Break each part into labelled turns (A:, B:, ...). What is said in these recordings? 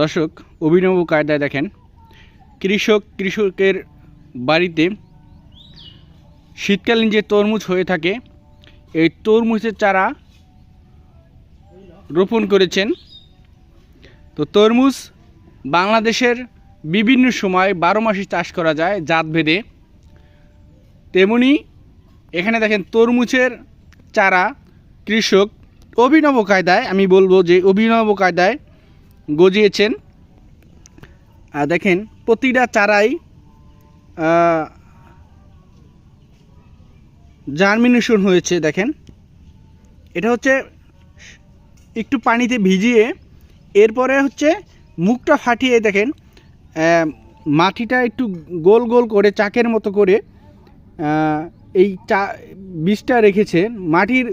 A: দর্শক, অভিনব কায়দায় দেখেন, কৃষক, কৃষকের বাড়িতে শীতকালীন যে তরমুজ হয়ে থাকে, এই তরমুজের চারা রোপণ করেছেন। তো তরমুজ বাংলাদেশের বিভিন্ন সময় বারো মাসে চাষ করা যায় জাত ভেদে তেমনি এখানে দেখেন তরমুজের চারা কৃষক অভিনব কায়দায়, আমি বলব যে অভিনব কায়দায় গজিয়েছেন। দেখেন, প্রতিটা চারাই জার্মিনেশন হয়েছে, দেখেন। এটা হচ্ছে একটু পানিতে ভিজিয়ে, এরপরে হচ্ছে মুখটা ফাটিয়ে, দেখেন মাটিটা একটু গোল গোল করে, চাকের মতো করে এই চা, বীজটা রেখেছেন। মাটির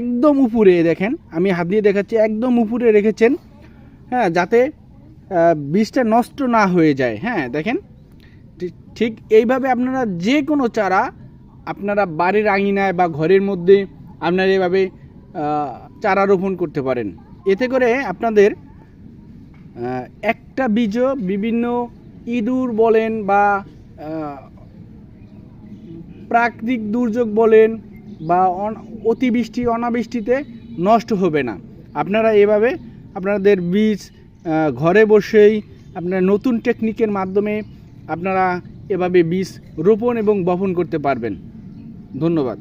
A: একদম উপরে, দেখেন, আমি হাত দিয়ে দেখাচ্ছি, একদম উপরে রেখেছেন। হ্যাঁ যাতে বীজটা নষ্ট না হয়ে যায়। হ্যাঁ দেখেন ঠিক- এইভাবে আপনারা যে কোনো চারা আপনারা বাড়ির আঙিনায় বা ঘরের মধ্যে আপনারা এভাবে চারা রোপণ করতে পারেন। এতে করে আপনাদের একটা বীজও বিভিন্ন ইঁদুর বলেন বা প্রাকৃতিক দুর্যোগ বলেন বা অতিবৃষ্টি, অনাবৃষ্টিতে নষ্ট হবে না। আপনারা এভাবে আপনাদের বীজ ঘরে বসেই আপনারা নতুন টেকনিকের মাধ্যমে আপনারা এভাবে বীজ রোপণ এবং বপন করতে পারবেন। ধন্যবাদ।